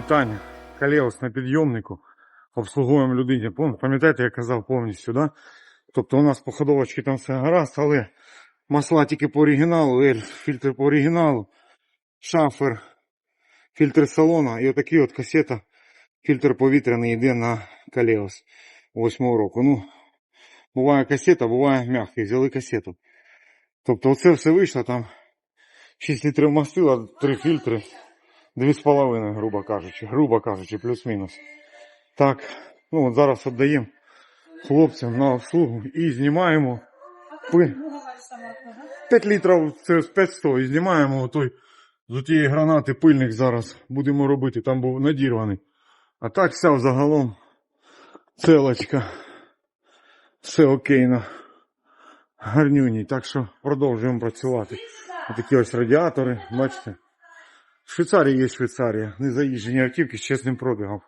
Вітання. Калеус на підйомнику. Обслуговуємо людині. Пам'ятаєте, я казав повністю, да? Тобто у нас по ходовочці там все гаразд, але масла тільки по оригіналу, ель, фільтр по оригіналу, шафер, фільтр салона і отакий от касета, фільтр повітряний йде на Калеус восьмого року. Ну, буває касета, буває м'який. Взяли касету. Тобто оце все вийшло там 6 літрів мастила, 3 фільтри. Дві з половиною, грубо кажучи, грубо кажучи, плюс-мінус. Так, ну от зараз віддаємо хлопцям на обслугу і знімаємо пи- 5 літрів це з 500 і знімаємо той з тієї гранати пильник зараз будемо робити, там був надірваний. А так вся загалом целочка. Все окейно. Гарнюній. Так що продовжуємо працювати. Отакі ось радіатори, бачите. Швейцарія є Швейцарія. Незаїжджені автівки з чесним пробігом.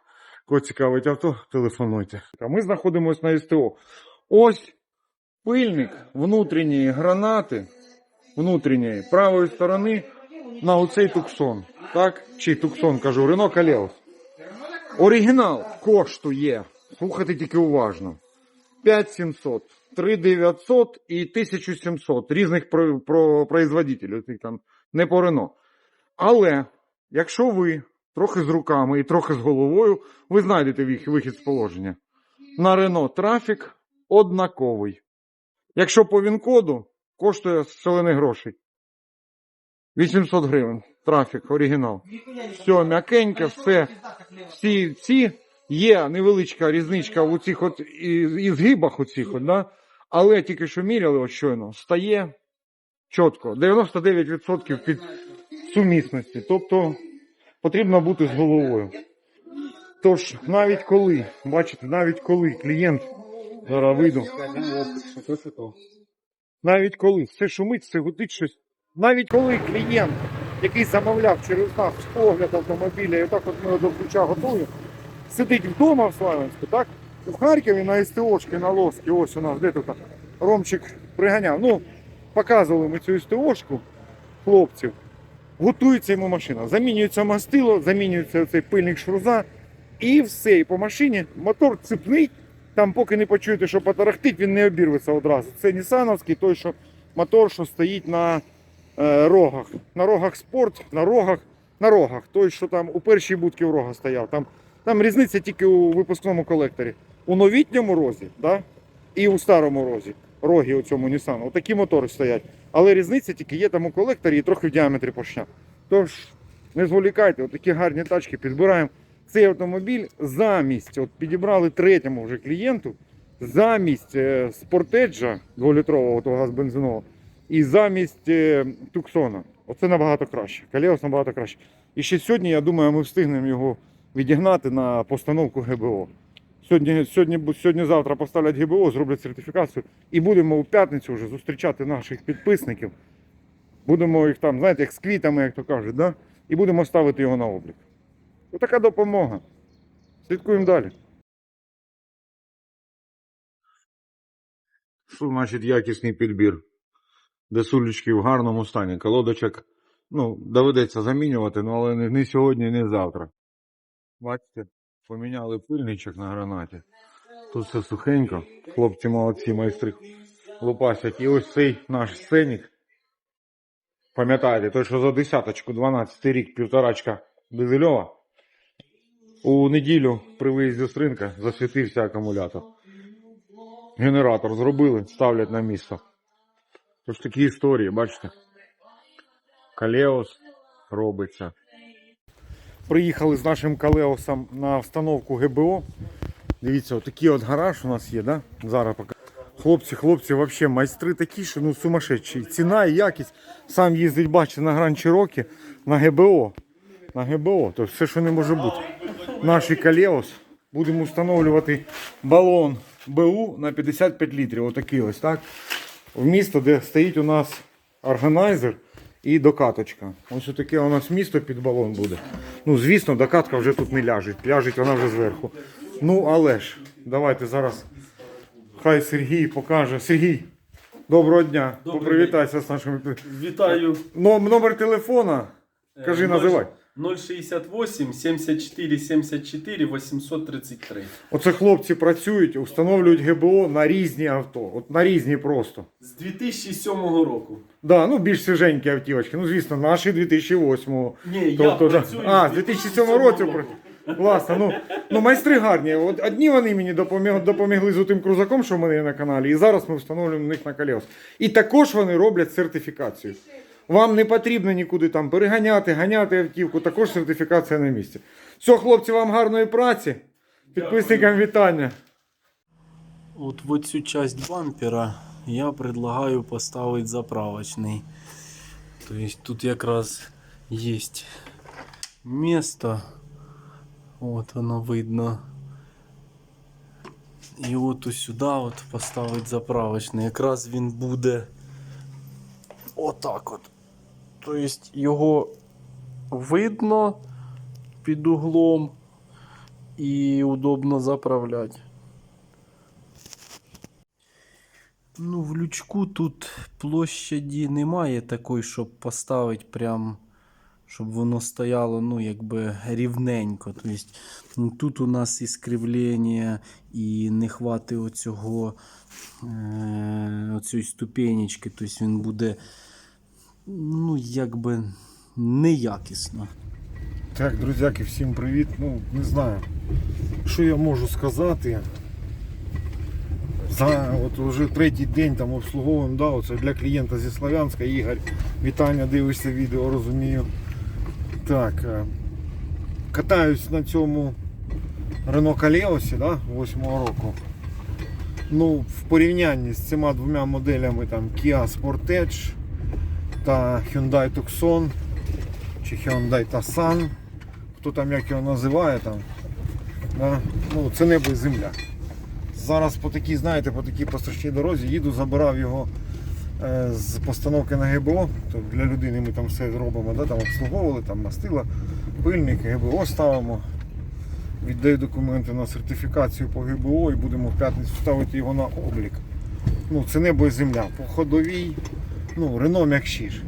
Кого цікавить авто, телефонуйте. А ми знаходимося на СТО. Ось пильник внутрішньої гранати, внутрішньої правої сторони на оцей туксон. Так? Чи туксон кажу, Рено Калеус. Оригінал коштує. Слухайте тільки уважно. 5700, 3900 і 1700 різних про, про производителів, там не по Рено. Але якщо ви трохи з руками і трохи з головою, ви знайдете вихід з положення. На Рено трафік однаковий. Якщо по він-коду, коштує шалених грошей. 800 гривень. Трафік, оригінал. Все м'якеньке, все. Всі ці є невеличка різничка в цих от і, і згибах оцих, от, да? але тільки що міряли от щойно, стає чітко. 99% під сумісності. Тобто потрібно бути з головою. Тож, навіть коли, бачите, навіть коли клієнт, зараз вийду, навіть коли все шумить, все гудить щось, навіть коли клієнт, який замовляв через нас огляд автомобіля, і отак от ми до ключа готуємо, сидить вдома в Славянську, так? У Харкові на СТОшки, на Лоскі, ось у нас, де тут Ромчик приганяв. Ну, показували ми цю СТОшку хлопців. Готується йому машина. Замінюється мастило, замінюється цей пильник шруза, і все. І по машині мотор цепний. Там, поки не почуєте, що потарахтить, він не обірветься одразу. Це Нісановський, той, що мотор, що стоїть на е, рогах. На рогах спорт, на рогах, на рогах. Той, що там у першій будці в рога стояв. Там, там різниця тільки у випускному колекторі. У новітньому розі, да? і у старому розі. Роги у цьому Nissan. Отакі мотори стоять. Але різниця тільки є там у колекторі і трохи в діаметрі поршня. Тож, не зволікайте, отакі гарні тачки підбираємо. Цей автомобіль замість, от підібрали третьому вже клієнту, замість е, спортеджа 2-літрового того газбензинового і замість е, Туксона. Оце набагато краще. Калеос набагато краще. І ще сьогодні, я думаю, ми встигнемо його відігнати на постановку ГБО. Сьогодні, сьогодні, сьогодні завтра поставлять ГБО, зроблять сертифікацію і будемо у п'ятницю вже зустрічати наших підписників. Будемо їх там, знаєте, як з квітами, як то кажуть, да? і будемо ставити його на облік. Отака допомога. Слідкуємо далі. Що значить якісний підбір? Десулечки в гарному стані. Колодочок, ну, доведеться замінювати, ну, але не сьогодні, не завтра. Бачите, поміняли пильничок на гранаті. Тут все сухенько. Хлопці молодці, майстри лупасять. І ось цей наш сценік. Пам'ятаєте, той, що за десяточку, 12 рік, півторачка дизельова. У неділю при виїзді з ринка засвітився акумулятор. Генератор зробили, ставлять на місце. Тож такі історії, бачите. Калеос робиться. Приїхали з нашим Калеосом на встановку ГБО. Дивіться, отакий от гараж у нас є, да? Зараз пока. Хлопці, хлопці, взагалі майстри такі, що ну сумасшедші. Ціна і якість. Сам їздить, бачите, на Гран Чирокі, на ГБО. На ГБО, то все, що не може бути. Наш Калеос. Будемо встановлювати балон БУ на 55 літрів. Отакий ось, так? В місто, де стоїть у нас органайзер і докаточка. Ось таке у нас місто під балон буде. Ну, звісно, докатка вже тут не ляжить. Ляжить вона вже зверху. Ну, але ж, давайте зараз. Хай Сергій покаже. Сергій, доброго дня. Добрий Попривітайся з нашими. Вітаю. Но- номер телефона. Кажи, Е, називай. 068 74 74 833. Оце хлопці працюють, встановлюють ГБО на різні авто. От на різні просто. З 2007 року. Да, ну більш свіженькі автівочки. Ну, звісно, наші 2008-го. Ні, Тобто, я да. А, з з 2007 році. при- Класно. Ну, ну майстри гарні. От одні вони мені допомогли, допомогли з тим крузаком, що в мене є на каналі, і зараз ми встановлюємо на них на колес. І також вони роблять сертифікацію. Вам не потрібно нікуди там переганяти, ганяти автівку, також сертифікація на місці. Все, хлопці, вам гарної праці. Підписникам вітання. Вот в цю часть бампера я предлагаю поставить заправочный. То есть тут якраз есть место. Вот оно видно. І от сюди от поставить заправочний. Якраз він буде отак от. Тобто його видно під углом і удобно заправляти. Ну, в лючку тут площаді немає такої, щоб поставити прям, щоб воно стояло, ну, якби рівненько. Тобто, ну, тут у нас і скривлення, і не хватить оцього, е, оцієї ступенечки. Тобто він буде, ну, якби неякісно. Так, друзяки, всім привіт. Ну, не знаю, що я можу сказати. За от вже третій день там обслуговуємо, да, оце для клієнта зі Слов'янська, Ігор. Вітання, дивишся відео, розумію. Так. е, Катаюсь на цьому Renault Калеосі, да, 8-го року. Ну, в порівнянні з цими двома моделями там Kia Sportage та Hyundai Tucson чи Hyundai Tucson, хто там як його називає там. Да? Ну, це небо і земля. Зараз по такій, знаєте, по такій пострашній дорозі їду, забирав його е, з постановки на ГБО. То для людини ми там все зробимо, да? там обслуговували, там мастила, пильник, ГБО ставимо. Віддаю документи на сертифікацію по ГБО і будемо в п'ятницю ставити його на облік. Ну, це небо і земля. По ходовій, ну, Рено м'якшіш,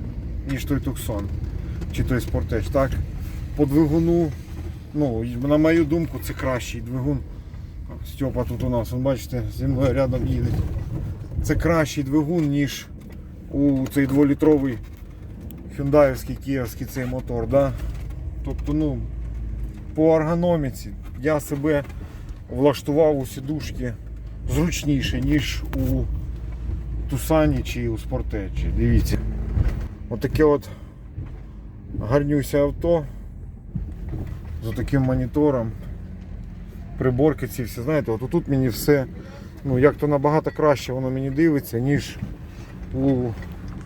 ніж той Туксон чи той спортеч, так? По двигуну, ну, на мою думку, це кращий двигун. Степа тут у нас, ви бачите, зі мною рядом їде. Це кращий двигун, ніж у цей дволітровий хюндаївський київський цей мотор. Да? Тобто, ну, по ергономіці я себе влаштував у сідушки зручніше, ніж у Тусані чи у Спортечі. Дивіться. Отаке от гарнюся авто з таким монітором. Приборки ці всі, знаєте, от тут мені все, ну як то набагато краще воно мені дивиться, ніж у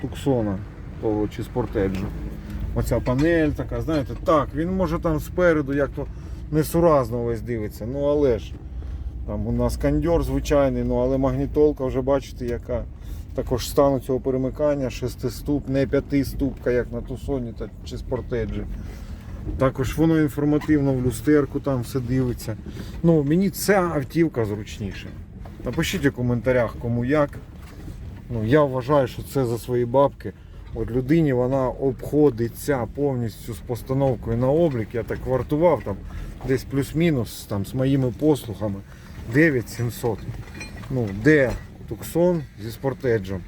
Туксона того, чи Спортеджу. Оця панель така, знаєте, так, він може там спереду як то несуразно весь дивиться, ну але ж там у нас кондьор звичайний, ну але магнітолка вже бачите, яка також стану цього перемикання, шестиступ, не п'ятиступка, як на Тусоні та, чи Спортеджі. Також воно інформативно в люстерку там все дивиться. Ну, мені ця автівка зручніша. Напишіть у коментарях, кому як. Ну, я вважаю, що це за свої бабки. От людині вона обходиться повністю з постановкою на облік. Я так вартував там десь плюс-мінус там, з моїми послугами 9700. Ну, де Туксон зі спортеджем,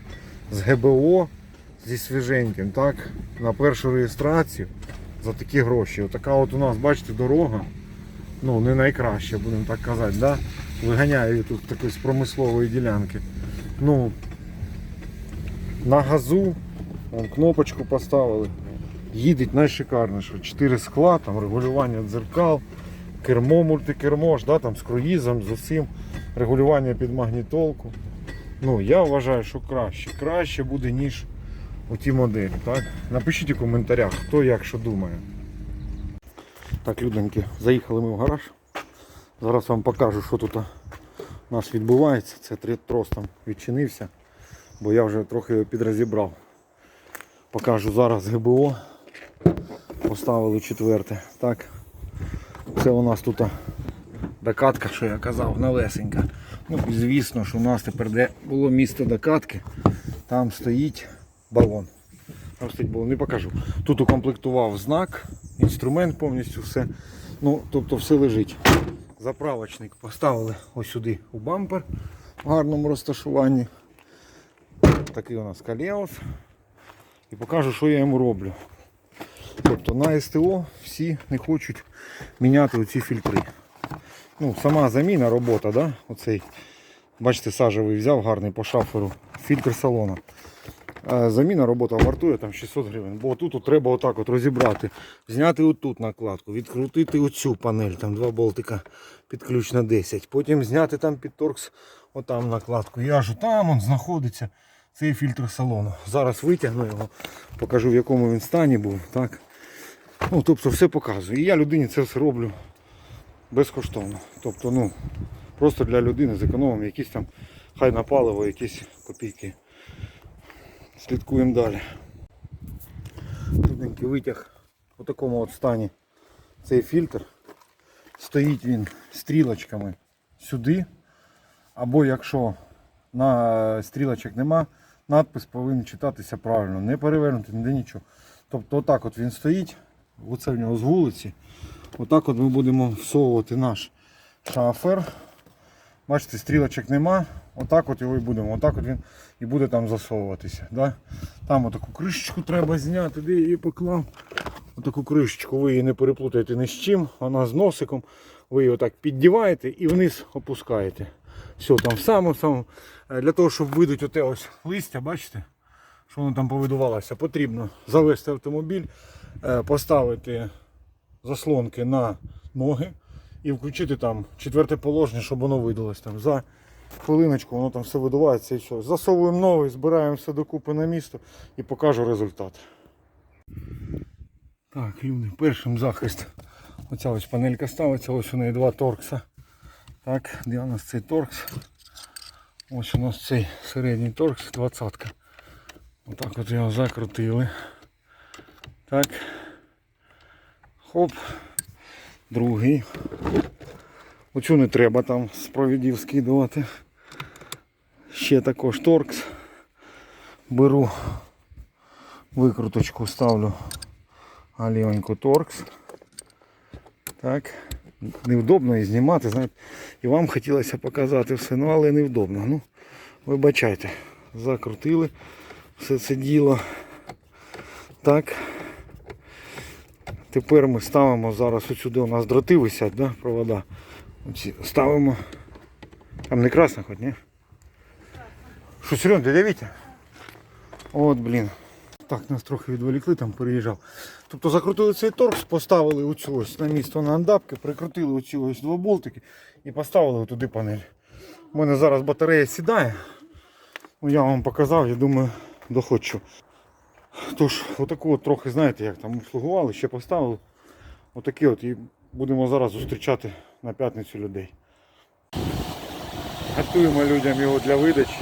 з ГБО зі свіженьким, так, на першу реєстрацію за такі гроші. Отака от у нас, бачите, дорога. Ну, не найкраща, будемо так казати. Да? Виганяю її тут такої з промислової ділянки. Ну, на газу, вон, кнопочку поставили. Їдеть найшикарніше. Чотири скла, там регулювання дзеркал, кермо, мультикермо, ж, да, там, з круїзом, з усім, регулювання під магнітолку. Ну, я вважаю, що краще. Краще буде, ніж у ті моделі. Так? Напишіть у коментарях, хто як що думає. Так, люденьки, заїхали ми в гараж. Зараз вам покажу, що тут у нас відбувається. Це трос там відчинився, бо я вже трохи його підрозібрав. Покажу зараз ГБО. Поставили четверте. Так. Це у нас тут докатка, що я казав, навесенька. Ну, звісно, що у нас тепер де було місце докатки, там стоїть балон. Там стоїть балон, не покажу. Тут укомплектував знак інструмент повністю все. Ну, тобто все лежить. Заправочник поставили ось сюди у бампер в гарному розташуванні. Такий у нас калеус. І покажу, що я йому роблю. Тобто на СТО всі не хочуть міняти оці фільтри. Ну, сама заміна робота, да? Оцей, бачите, сажевий взяв гарний по шаферу. Фільтр салону. Заміна робота вартує там 600 гривень. Бо тут треба отак от розібрати, зняти отут накладку, відкрутити оцю панель, там два болтика під ключ на 10. Потім зняти там під торкс отам накладку. І аж там он знаходиться цей фільтр салону. Зараз витягну його, покажу в якому він стані був. Так. Ну, тобто все показую. І я людині це все роблю безкоштовно. Тобто, ну, просто для людини зекономимо якісь там, хай на паливо, якісь копійки. Слідкуємо далі. Туденький витяг у такому от стані цей фільтр. Стоїть він стрілочками сюди. Або якщо на стрілочок нема, надпис повинен читатися правильно, не перевернути, ніде нічого. Тобто отак от він стоїть, оце в нього з вулиці. Отак от ми будемо всовувати наш шафер. Бачите, стрілочок нема. Отак от його і будемо. Отак от він і буде там засовуватися. Да? Там отаку кришечку треба зняти, де я її поклав. Отаку кришечку ви її не переплутаєте ні з чим, вона з носиком. Ви її отак піддіваєте і вниз опускаєте. Все, там саме саме. Для того, щоб видати оте ось листя, бачите, що воно там повидувалося, потрібно завести автомобіль, е, поставити заслонки на ноги і включити там четверте положення, щоб воно видалось там. За хвилиночку воно там все видувається і все. Засовуємо новий, збираємо все докупи на місто і покажу результат. Так, люди, першим захист. Оця ось панелька ставиться, ось у неї два торкса. Так, де у нас цей торкс? Ось у нас цей середній торкс, двадцятка. Отак от його закрутили. Так. Хоп. Другий. Оцю не треба там з провідів скидувати. Ще також торкс. Беру викруточку, ставлю а торкс. Так. Невдобно і знімати, знаєте. І вам хотілося показати все, ну але невдобно. Ну, вибачайте. Закрутили все це діло. Так. Тепер ми ставимо зараз сюди у нас дроти висять, да, провода. Оці ставимо. Там не красно хоч, ні? Що, Серега, дядя Вітя? От, блін. Так, нас трохи відволікли, там переїжджав. Тобто закрутили цей торкс, поставили оцю ось на місто на андапки, прикрутили оці ось два болтики і поставили туди панель. У мене зараз батарея сідає. Ну, я вам показав, я думаю, доходжу. Тож, отаку от трохи, знаєте, як там обслугували, ще поставили. Отакі от і будемо зараз зустрічати на п'ятницю людей. Готуємо людям його для видачі.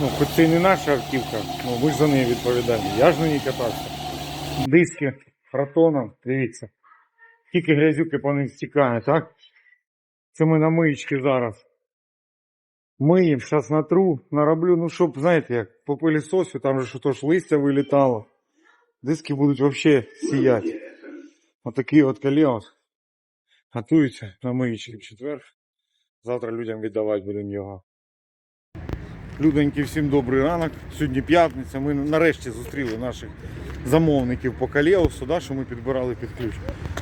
Ну, хоч це і не наша автівка, ну ми ж за неї відповідальні. Я ж на ній катався. Диски фротоном, дивіться. Тільки грязюки по ним стікає, так? Це ми на миєчки зараз. Миємо, зараз натру, нароблю, ну щоб, знаєте, як по пилісосу, там же що ж листя вилітало. Диски будуть взагалі сіяти. Отакий от колеос. Готуються на миючий в четвер. Завтра людям віддавати будемо його. Людоньки, всім добрий ранок. Сьогодні п'ятниця. Ми нарешті зустріли наших замовників по калеусу, да, що ми підбирали під ключ.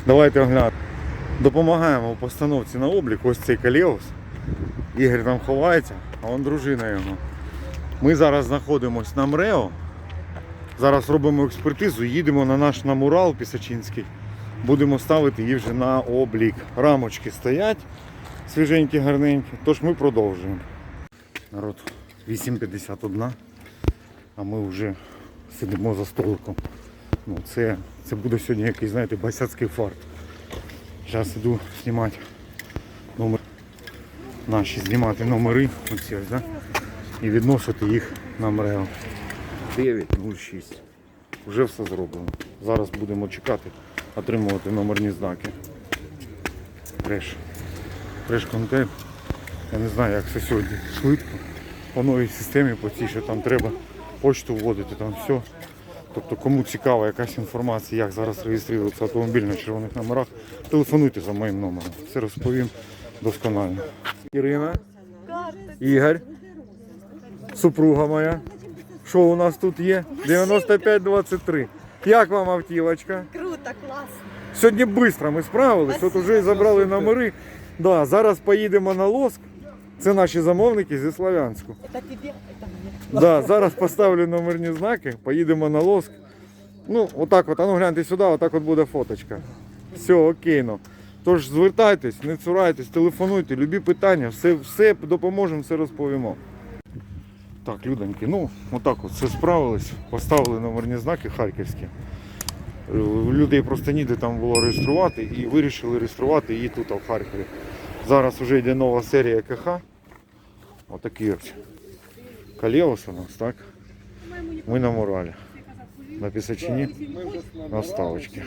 Давайте оглянемо. Допомагаємо у постановці на облік. Ось цей калеус. Ігор там ховається, а он дружина його. Ми зараз знаходимося на МРЕО. Зараз робимо експертизу, їдемо на наш намурал Пісачинський. Будемо ставити її вже на облік. Рамочки стоять свіженькі, гарненькі. Тож ми продовжуємо. Народ 8.51, а ми вже сидимо за столиком. Ну, це, це буде сьогодні якийсь, знаєте, басяцький фарт. Зараз іду знімати. Наші знімати номери оці да? і відносити їх на МРЕО. 9.06. Вже все зроблено. Зараз будемо чекати, отримувати номерні знаки. Треш контент. Я не знаю, як це сьогодні швидко. По новій системі, по цій, що там треба почту вводити, там все. Тобто, кому цікава якась інформація, як зараз реєструється автомобіль на червоних номерах, телефонуйте за моїм номером. Все розповім досконально. Ірина, Ігор, супруга моя. Що у нас тут є? 9523. Як вам автівочка? Круто, классно. Сьогодні швидко ми справились, от уже забрали номери. Да, зараз поїдемо на Лоск. Це наші замовники зі Славянську. Да, зараз поставлю номерні знаки, поїдемо на Лоск. Ну, отак от, а ну гляньте сюди, отак от буде фоточка. Все, окей. Тож звертайтесь, не цурайтесь, телефонуйте, любі питання, все, все допоможемо, все розповімо. Так, людоньки, ну отак от все справились, поставили номерні знаки харківські. Е, Людей просто ніде там було реєструвати і вирішили реєструвати її тут, в Харкові. Зараз вже йде нова серія КХ. Отакий ось. Калєвус у нас, так? Ми на моралі. На Пісачині на ставочці.